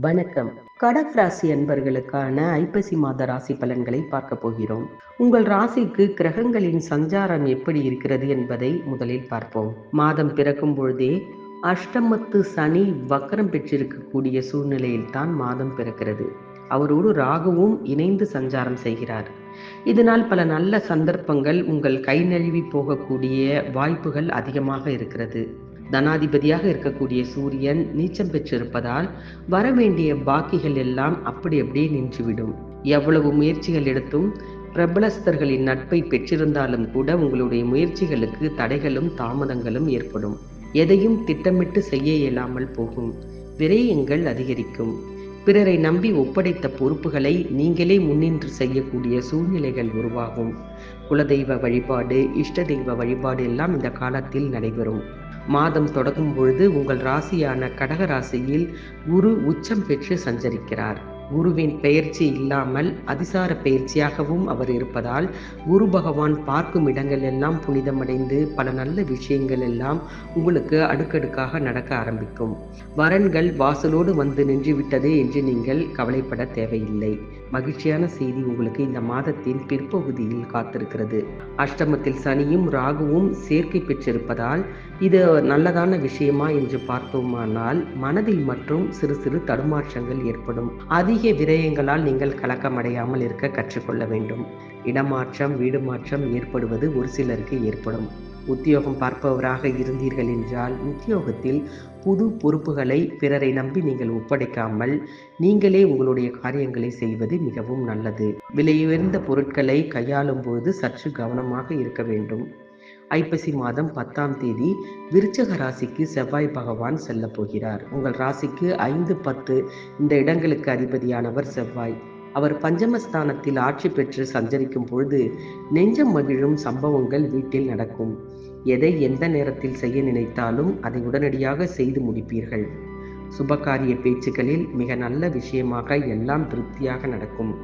வணக்கம். கடக் ராசி அன்பர்களுக்கான ஐப்பசி மாத ராசி பலன்களை பார்க்க போகிறோம். உங்கள் ராசிக்கு கிரகங்களின் சஞ்சாரம் எப்படி இருக்கிறது என்பதை முதலில் பார்ப்போம். மாதம் பிறக்கும் பொழுதே அஷ்டமத்து சனி வக்கரம் பெற்றிருக்கக்கூடிய சூழ்நிலையில் தான் மாதம் பிறக்கிறது. அவரோடு ராகுவும் இணைந்து சஞ்சாரம் செய்கிறார். இதனால் பல நல்ல சந்தர்ப்பங்கள் உங்கள் கை நழுவி போகக்கூடிய வாய்ப்புகள் அதிகமாக இருக்கிறது. தனாதிபதியாக இருக்கக்கூடிய சூரியன் நீச்சம் பெற்றிருப்பதால் வரவேண்டிய பாக்கிகள் எல்லாம் அப்படி அப்படியே நின்றுவிடும். எவ்வளவு முயற்சிகள் எடுத்தும் பிரபலஸ்தர்களின் நட்பை பெற்றிருந்தாலும் கூட உங்களுடைய முயற்சிகளுக்கு தடைகளும் தாமதங்களும் ஏற்படும். எதையும் திட்டமிட்டு செய்ய இயலாமல் போகும். விரயங்கள் அதிகரிக்கும். பிறரை நம்பி ஒப்படைத்த பொறுப்புகளை நீங்களே முன்னின்று செய்யக்கூடிய சூழ்நிலைகள் உருவாகும். குலதெய்வ வழிபாடு இஷ்ட தெய்வ வழிபாடு எல்லாம் இந்த காலத்தில் நடைபெறும். மாதம் தொடங்கும் பொழுது உங்கள் ராசியான கடக ராசியில் குரு உச்சம் பெற்று சஞ்சரிக்கிறார். குருவின் பெயர்ச்சி இல்லாமல் அதிசார பெயர்ச்சியாகவும் அவர் இருப்பதால் குரு பகவான் பார்க்கும் இடங்கள் எல்லாம் புனிதமடைந்து பல நல்ல விஷயங்கள் எல்லாம் உங்களுக்கு அடுக்கடுக்காக நடக்க ஆரம்பிக்கும். வரன்கள் வாசலோடு வந்து நின்றுவிட்டது என்று நீங்கள் கவலைப்பட தேவையில்லை. மகிழ்ச்சியான செய்தி உங்களுக்கு இந்த மாதத்தின் பிற்பகுதியில் காத்திருக்கிறது. அஷ்டமத்தில் சனியும் ராகுவும் சேர்க்கை பெற்றிருப்பதால் இது நல்லதான விஷயமா என்று பார்த்தோமானால் மனதில் மற்றும் சிறு சிறு தடுமாற்றங்கள் ஏற்படும். அதிக விரயங்களால் நீங்கள் கலக்கமடையாமல் இருக்க கற்றுக்கொள்ள வேண்டும். இடமாற்றம் வீடு மாற்றம் ஏற்படுவது ஒரு சிலருக்கு ஏற்படும். உத்தியோகம் பார்ப்பவராக இருந்தீர்கள் என்றால் உத்தியோகத்தில் புது பொறுப்புகளை பிறரை நம்பி நீங்கள் ஒப்படைக்காமல் நீங்களே உங்களுடைய காரியங்களை செய்வது மிகவும் நல்லது. விலையுயர்ந்த பொருட்களை கையாளும் போது சற்று கவனமாக இருக்க வேண்டும். ஐப்பசி மாதம் பத்தாம் தேதி விருச்சக ராசிக்கு செவ்வாய் பகவான் செல்ல போகிறார். உங்கள் ராசிக்கு ஐந்து பத்து இந்த இடங்களுக்கு அதிபதியானவர் செவ்வாய். அவர் பஞ்சமஸ்தானத்தில் ஆட்சி பெற்று சஞ்சரிக்கும் பொழுது நெஞ்சம் மகிழும் சம்பவங்கள் வீட்டில் நடக்கும். எதை எந்த நேரத்தில் செய்ய நினைத்தாலும் அதை உடனடியாக செய்து முடிப்பீர்கள். சுபகாரிய பேச்சுக்களில் மிக நல்ல விஷயமாக எல்லாம் திருப்தியாக நடக்கும்.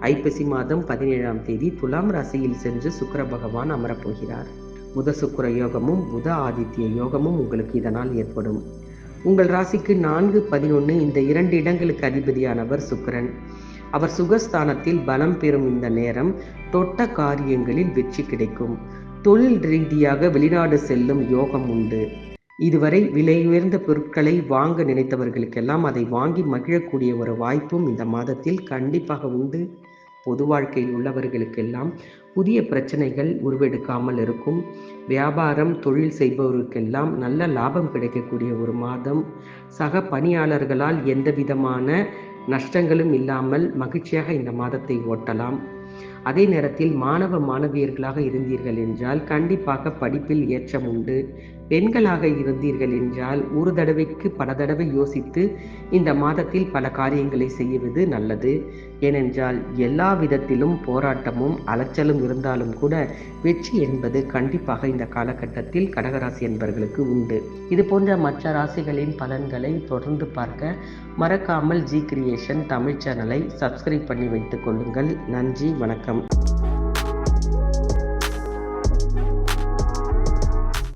ஐப்பசி மாதம் பதினேழாம் தேதி துலாம் ராசியில் சென்று சுக்கர பகவான் அமரப்போகிறார் புத சுக்கர யோகமும் புத ஆதித்ய யோகமும் உங்களுக்கு இதனால் ஏற்படும். உங்கள் ராசிக்கு நான்கு பதினொன்று இந்த இரண்டு இடங்களுக்கு அதிபதியானவர் சுக்கரன். அவர் சுகஸ்தானத்தில் பலம் பெறும் இந்த நேரம் தொட்ட காரியங்களில் வெற்றி கிடைக்கும். தொழில் ரீதியாக வெளிநாடு செல்லும் யோகம் உண்டு. இதுவரை விலை உயர்ந்த பொருட்களை வாங்க நினைத்தவர்களுக்கெல்லாம் அதை வாங்கி மகிழக்கூடிய ஒரு வாய்ப்பும் இந்த மாதத்தில் கண்டிப்பாக உண்டு. பொது வாழ்க்கையில் உள்ளவர்களுக்கெல்லாம் புதிய பிரச்சனைகள் உருவெடுக்காமல் இருக்கும். வியாபாரம் தொழில் செய்பவருக்கெல்லாம் நல்ல லாபம் கிடைக்கக்கூடிய ஒரு மாதம். சக பணியாளர்களால் எந்த விதமான நஷ்டங்களும் இல்லாமல் மகிழ்ச்சியாக இந்த மாதத்தை ஓட்டலாம். அதே நேரத்தில் மாணவ மாணவியர்களாக இருந்தீர்கள் என்றால் கண்டிப்பாக படிப்பில் ஏற்றம் உண்டு. பெண்களாக இருந்தீர்கள் என்றால் ஒரு தடவைக்கு பல தடவை யோசித்து இந்த மாதத்தில் பல காரியங்களை செய்வது நல்லது. ஏனென்றால் எல்லா விதத்திலும் போராட்டமும் அலைச்சலும் இருந்தாலும் கூட வெற்றி என்பது கண்டிப்பாக இந்த காலகட்டத்தில் கடகராசி என்பவர்களுக்கு உண்டு. இது போன்ற மற்ற ராசிகளின் பலன்களை தொடர்ந்து பார்க்க மறக்காமல் ஜி கிரியேஷன் தமிழ் சேனலை சப்ஸ்கிரைப் பண்ணி வைத்துக் கொள்ளுங்கள். நன்றி வணக்கம்.